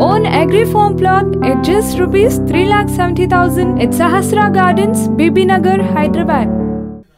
own agri farm plot at just rupees 3,70,000 at Sahasra Gardens, Bibinagar, Hyderabad.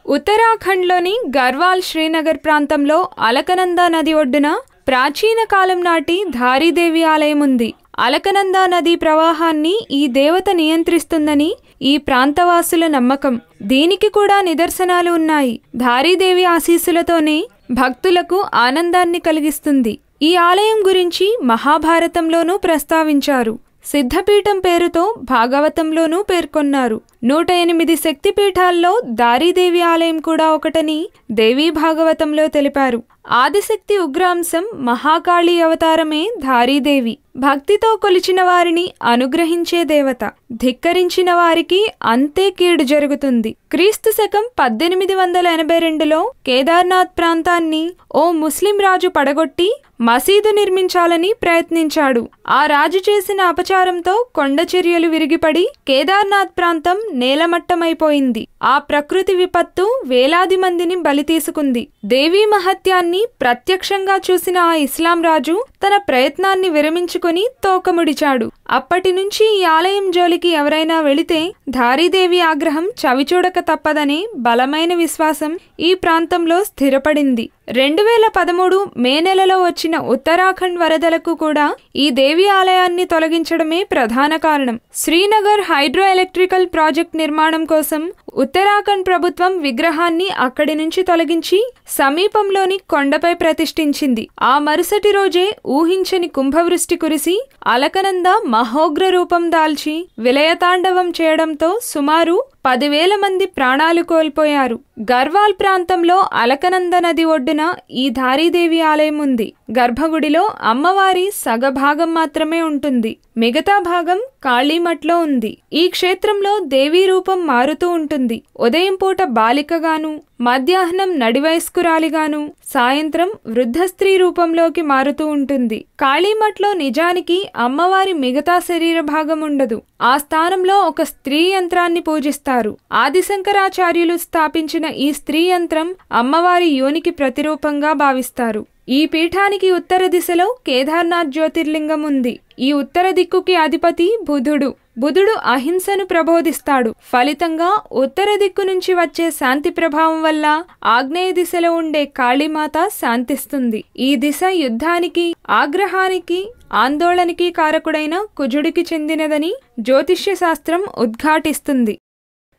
ఉత్తరాఖండ్లోని గర్వాల్ శ్రీనగర్ ప్రాంతంలో అలకనంద నది ఒడ్డున ప్రాచీన కాలం నాటి ధారీదేవి ఆలయం ఉంది. అలకనంద నది ప్రవాహాన్ని ఈ దేవత నియంత్రిస్తుందని ఈ ప్రాంతవాసుల నమ్మకం. దీనికి కూడా నిదర్శనాలు ఉన్నాయి. ధారీదేవి ఆశీస్సులతోనే భక్తులకు ఆనందాన్ని కలిగిస్తుంది. ఈ ఆలయం గురించి మహాభారతంలోనూ ప్రస్తావించారు. సిద్ధపీఠం పేరుతో భాగవతంలోనూ పేర్కొన్నారు. నూట ఎనిమిది శక్తిపీఠాల్లో దారీదేవి ఆలయం కూడా ఒకటని దేవీ భాగవతంలో తెలిపారు. ఆదిశక్తి ఉగ్రాంశం మహాకాళి అవతారమే ధారీదేవి భక్తితో కొలిచిన వారిని అనుగ్రహించే దేవత. ధిక్కరించిన వారికి అంతే కీడు జరుగుతుంది. క్రీస్తు శకం పద్దెనిమిది వందల ఎనభై రెండులో కేదార్నాథ్ ప్రాంతాన్ని ఓ ముస్లిం రాజు పడగొట్టి మసీదు నిర్మించాలని ప్రయత్నించాడు. ఆ రాజు చేసిన అపచారంతో కొండ చర్యలు విరిగిపడి కేదార్నాథ్ ప్రాంతం నేలమట్టమైపోయింది. ఆ ప్రకృతి విపత్తు వేలాది మందిని బలి తీసుకుంది. దేవీ మహత్యాన్ని ప్రత్యక్షంగా చూసిన ఆ ఇస్లాం రాజు తన ప్రయత్నాన్ని విరమించుకుని తోకముడిచాడు. అప్పటి నుంచి ఈ ఆలయం జోలికి ఎవరైనా వెళితే ధారీదేవి ఆగ్రహం చవిచూడక తప్పదనే బలమైన విశ్వాసం ఈ ప్రాంతంలో స్థిరపడింది. రెండు వేల పదమూడు మే నెలలో వచ్చిన ఉత్తరాఖండ్ వరదలకు కూడా ఈ దేవి ఆలయాన్ని తొలగించడమే ప్రధాన కారణం. శ్రీనగర్ హైడ్రో ఎలక్ట్రికల్ ప్రాజెక్ట్ నిర్మాణం కోసం ఉత్తరాఖండ్ ప్రభుత్వం విగ్రహాన్ని అక్కడి నుంచి తొలగించి సమీపంలోని కొండపై ప్రతిష్ఠించింది. ఆ మరుసటి రోజే ఊహించని కుంభవృష్టి కురిసి అలకనంద మహోగ్ర రూపం దాల్చి విలయతాండవం చేయడంతో సుమారు పదివేల మంది ప్రాణాలు కోల్పోయారు. గర్వాల్ ప్రాంతంలో అలకనంద నది ఒడ్డున ఈ ధారీదేవి ఆలయం ఉంది. గర్భగుడిలో అమ్మవారి సగభాగం మాత్రమే ఉంటుంది. మిగతా భాగం కాళీమట్లో ఉంది. ఈ క్షేత్రంలో దేవీ రూపం మారుతూ ఉంటుంది. ఉంటుంది ఉదయం పూట బాలికగాను మధ్యాహ్నం నడివయస్కురాలిగాను సాయంత్రం వృద్ధ స్త్రీ రూపంలోకి మారుతూ ఉంటుంది. కాళీమట్లో నిజానికి అమ్మవారి మిగతా శరీర భాగం ఉండదు. ఆ స్థానంలో ఒక స్త్రీ యంత్రాన్ని పూజిస్తారు. ఆదిశంకరాచార్యులు స్థాపించిన ఈ స్త్రీ యంత్రం అమ్మవారి యోనికి ప్రతిరూపంగా భావిస్తారు. ఈ పీఠానికి ఉత్తర దిశలో కేదార్నాథ్ జ్యోతిర్లింగం ఉంది. ఈ ఉత్తర దిక్కుకి అధిపతి బుధుడు. బుధుడు అహింసను ప్రబోధిస్తాడు. ఫలితంగా ఉత్తర దిక్కు నుంచి వచ్చే శాంతి ప్రభావం వల్ల ఆగ్నేయ దిశలో ఉండే కాళీమాత శాంతిస్తుంది. ఈ దిశ యుద్ధానికి ఆగ్రహానికి ఆందోళనకి కారకుడైన కుజుడికి చెందినదని జ్యోతిష్య శాస్త్రం ఉద్ఘాటిస్తుంది.